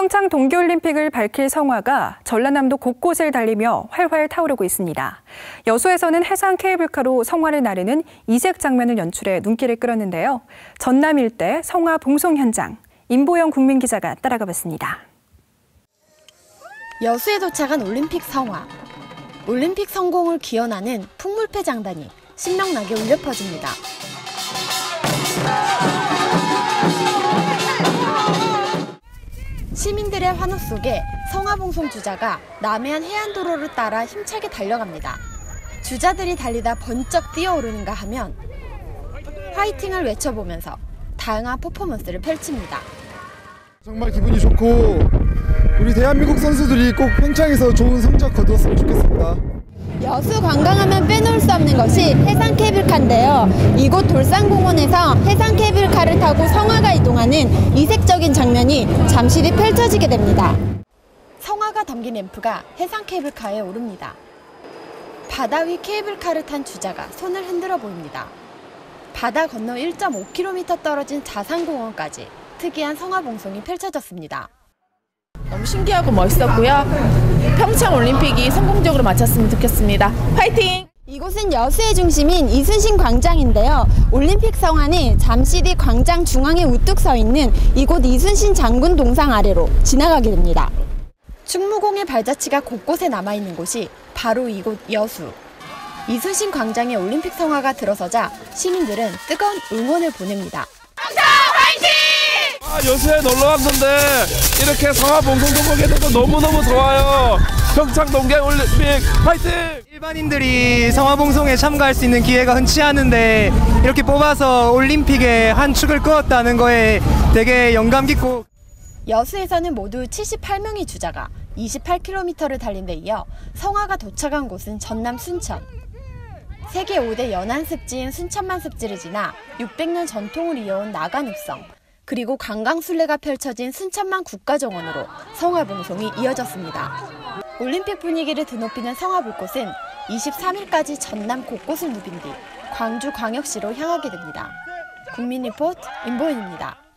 평창 동계올림픽을 밝힐 성화가 전라남도 곳곳을 달리며 활활 타오르고 있습니다. 여수에서는 해상 케이블카로 성화를 나르는 이색 장면을 연출해 눈길을 끌었는데요. 전남 일대 성화 봉송 현장, 임보영 국민기자가 따라가 봤습니다. 여수에 도착한 올림픽 성화. 올림픽 성공을 기원하는 풍물패 장단이 신명나게 울려 퍼집니다. 시민들의 환호 속에 성화봉송 주자가 남해안 해안도로를 따라 힘차게 달려갑니다. 주자들이 달리다 번쩍 뛰어오르는가 하면 화이팅을 외쳐보면서 다양한 퍼포먼스를 펼칩니다. 정말 기분이 좋고 우리 대한민국 선수들이 꼭 평창에서 좋은 성적 거두었으면 좋겠습니다. 여수 관광하면 빼놓을 수 없는 것이 해상 케이블카인데요. 이곳 돌산공원에서 해상 뒤 펼쳐지게 됩니다. 성화가 담긴 램프가 해상 케이블카에 오릅니다. 바다 위 케이블카를 탄 주자가 손을 흔들어 보입니다. 바다 건너 1.5km 떨어진 자산공원까지 특이한 성화 봉송이 펼쳐졌습니다. 너무 신기하고 멋있었고요. 평창 올림픽이 성공적으로 마쳤으면 좋겠습니다. 파이팅! 이곳은 여수의 중심인 이순신 광장인데요. 올림픽 성화는 잠시 뒤 광장 중앙에 우뚝 서 있는 이곳 이순신 장군 동상 아래로 지나가게 됩니다. 충무공의 발자취가 곳곳에 남아있는 곳이 바로 이곳 여수. 이순신 광장에 올림픽 성화가 들어서자 시민들은 뜨거운 응원을 보냅니다. 아, 여수에 놀러 왔는데 이렇게 성화 봉송도 보게 돼서 너무너무 좋아요. 평창 동계 올림픽 파이팅! 일반인들이 성화봉송에 참가할 수 있는 기회가 흔치 않은데 이렇게 뽑아서 올림픽에 한 축을 그었다는 거에 되게 영감 깊고 여수에서는 모두 78명의 주자가 28km를 달린 데 이어 성화가 도착한 곳은 전남 순천. 세계 5대 연안 습지인 순천만 습지를 지나 600년 전통을 이어온 나간 읍성, 그리고 관광순례가 펼쳐진 순천만 국가정원으로 성화봉송이 이어졌습니다. 올림픽 분위기를 드높이는 성화불꽃은 23일까지 전남 곳곳을 누빈 뒤 광주광역시로 향하게 됩니다. 국민리포트 임보현입니다.